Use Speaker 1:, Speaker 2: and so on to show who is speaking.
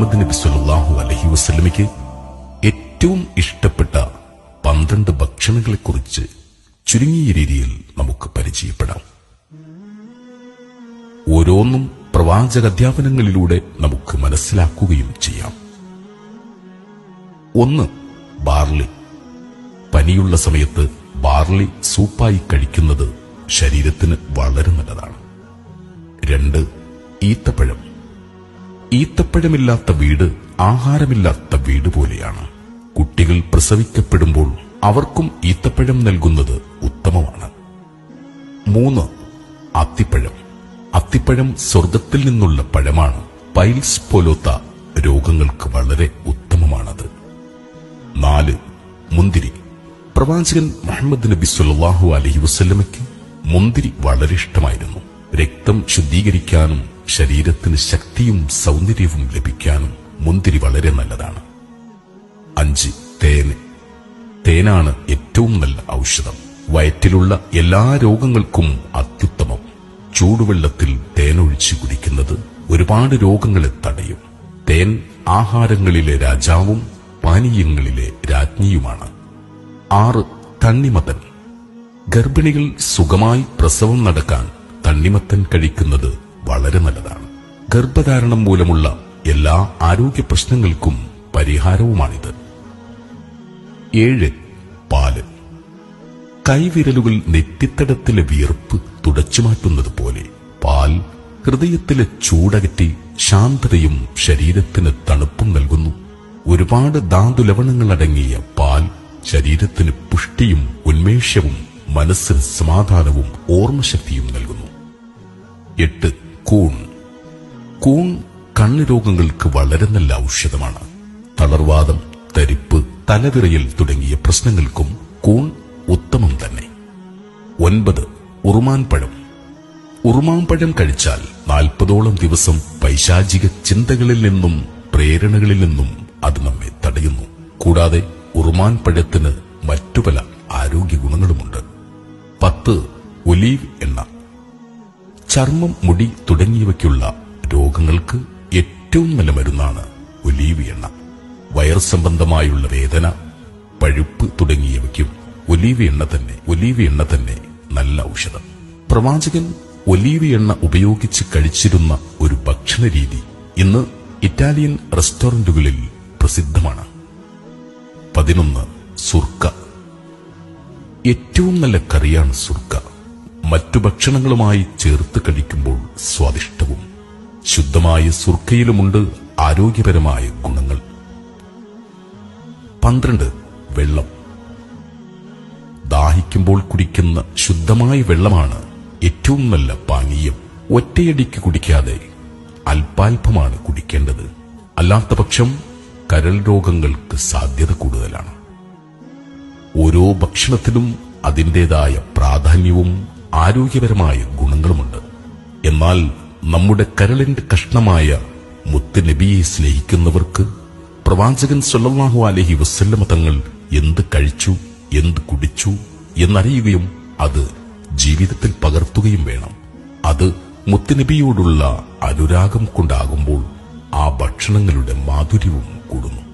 Speaker 1: മുഹമ്മദ് നബി സല്ലല്ലാഹു അലൈഹി വസല്ലമയ്ക്ക് ഏറ്റവും ഇഷ്ടപ്പെട്ട പന്ത്രണ്ട് ഭക്ഷണങ്ങളെക്കുറിച്ച് ചുരുങ്ങിയ രീതിയിൽ നമുക്ക് പരിചയപ്പെടാം. ഓരോന്നും പ്രവാചക അധ്യാപനങ്ങളിലൂടെ നമുക്ക് മനസ്സിലാക്കുകയും ചെയ്യാം. ഒന്ന് ബാർലി. പനിയുള്ള സമയത്ത് ബാർലി സൂപ്പായി കഴിക്കുന്നത് ശരീരത്തിന് വളരെ നല്ലതാണ്. രണ്ട് ഈത്തപ്പഴം. ഈത്തപ്പഴമില്ലാത്ത വീട് ആഹാരമില്ലാത്ത വീട് പോലെയാണ്. കുട്ടികൾ പ്രസവിക്കപ്പെടുമ്പോൾ അവർക്കും ഈത്തപ്പഴം നൽകുന്നത് ഉത്തമമാണ്. മൂന്ന് അത്തിപ്പഴം. അത്തിപ്പഴം സ്വർഗത്തിൽ നിന്നുള്ള പഴമാണ്. പൈൽസ് പോലത്ത രോഗങ്ങൾക്ക് വളരെ ഉത്തമമാണത്. നാല് മുന്തിരി. പ്രവാചകൻ മുഹമ്മദ് നബി സുല്ലാഹു അലഹി വസ്ല്ലമയ്ക്ക് മുന്തിരി വളരെ ഇഷ്ടമായിരുന്നു. രക്തം ശുദ്ധീകരിക്കാനും ശരീരത്തിന് ശക്തിയും സൗന്ദര്യവും ലഭിക്കാനും മുന്തിരി വളരെ നല്ലതാണ്. അഞ്ച് തേന്. തേനാണ് ഏറ്റവും നല്ല ഔഷധം. വയറ്റിലുള്ള എല്ലാ രോഗങ്ങൾക്കും അത്യുത്തമം. ചൂടുവെള്ളത്തിൽ തേനൊഴിച്ച് കുടിക്കുന്നത് ഒരുപാട് രോഗങ്ങളെ തടയും. തേൻ ആഹാരങ്ങളിലെ രാജാവും പാനീയങ്ങളിലെ രാജ്ഞിയുമാണ്. ആറ് തണ്ണിമത്തൻ. ഗർഭിണികൾ സുഖമായി പ്രസവം നടക്കാൻ തണ്ണിമത്തൻ കഴിക്കുന്നത് വളരെ നല്ലതാണ്. ഗർഭധാരണം മൂലമുള്ള എല്ലാ ആരോഗ്യ പ്രശ്നങ്ങൾക്കും പരിഹാരവുമാണിത്. ഏഴ് പാൽ. കൈവിരലുകൾ നെറ്റിത്തടത്തിലെ വിയർപ്പ് തുടച്ചുമാറ്റുന്നത് പോലെ പാൽ ഹൃദയത്തിലെ ചൂടകറ്റി ശാന്തതയും ശരീരത്തിന് തണുപ്പും നൽകുന്നു. ഒരുപാട് ധാതുലവണങ്ങൾ അടങ്ങിയ പാൽ ശരീരത്തിന് പുഷ്ടിയും ഉന്മേഷവും മനസ്സിന് സമാധാനവും ഓർമ്മശക്തിയും നൽകുന്നു. എട്ട് കൂൺ. കൂൺ കണ്ണുരോഗങ്ങൾക്ക് വളരെ നല്ല ഔഷധമാണ്. തളർവാദം തരിപ്പ് തലവിറയൽ തുടങ്ങിയ പ്രശ്നങ്ങൾക്കും കൂൺ ഉത്തമം തന്നെ. ഒൻപത് ഉറുമാൻപഴം ഉറുമാൻപഴം കഴിച്ചാൽ നാൽപ്പതോളം ദിവസം പൈശാചിക ചിന്തകളിൽ നിന്നും പ്രേരണകളിൽ നിന്നും അത് നമ്മെ തടയുന്നു. കൂടാതെ ഉറുമാൻ പഴത്തിന് മറ്റു പല ആരോഗ്യ ഗുണങ്ങളുമുണ്ട്. പത്ത് ഒലീവ് എണ്ണ. ചർമ്മം മുടി തുടങ്ങിയവയ്ക്കുള്ള രോഗങ്ങൾക്ക് ഏറ്റവും നല്ല മരുന്നാണ് ഒലീവ് എണ്ണ. വയർ സംബന്ധമായുള്ള വേദന പഴുപ്പ് തുടങ്ങിയവയ്ക്കും ഒലീവ് എണ്ണ തന്നെ ഒലീവ് എണ്ണ തന്നെ നല്ല ഔഷധം. പ്രവാചകൻ ഒലീവ് എണ്ണ ഉപയോഗിച്ച് കഴിച്ചിരുന്ന ഒരു ഭക്ഷണ രീതി ഇന്ന് ഇറ്റാലിയൻ റെസ്റ്റോറന്റുകളിൽ പ്രസിദ്ധമാണ്. പതിനൊന്ന് സുർക്ക. ഏറ്റവും നല്ല കറിയാണ് സുർക്ക. മറ്റു ഭക്ഷണങ്ങളുമായി ചേർത്ത് കഴിക്കുമ്പോൾ സ്വാദിഷ്ടവും ശുദ്ധമായ സുർക്കയിലുമുണ്ട് ആരോഗ്യപരമായ ഗുണങ്ങൾ. പന്ത്രണ്ട് വെള്ളം. ദാഹിക്കുമ്പോൾ കുടിക്കുന്ന ശുദ്ധമായ വെള്ളമാണ് ഏറ്റവും നല്ല പാനീയം. ഒറ്റയടിക്ക് കുടിക്കാതെ അല്പാൽപമാണ് കുടിക്കേണ്ടത്. അല്ലാത്ത പക്ഷം കരൾ രോഗങ്ങൾക്ക് സാധ്യത കൂടുതലാണ്. ഓരോ ഭക്ഷണത്തിനും അതിന്റെതായ പ്രാധാന്യവും ആരോഗ്യപരമായ ഗുണങ്ങളുമുണ്ട്. എന്നാൽ നമ്മുടെ കരളിന്റെ കഷ്ണമായ മുത്ത് നബിയെ സ്നേഹിക്കുന്നവർക്ക് പ്രവാചകൻ സൊല്ലാഹു അലഹി വസല്ലമ തങ്ങൾ എന്ത് കഴിച്ചു എന്ത് കുടിച്ചു എന്നറിയുകയും അത് ജീവിതത്തിൽ പകർത്തുകയും വേണം. അത് മുത്തുനബിയോടുള്ള അനുരാഗം കൊണ്ടാകുമ്പോൾ ആ ഭക്ഷണങ്ങളുടെ മാധുര്യവും കൂടുന്നു.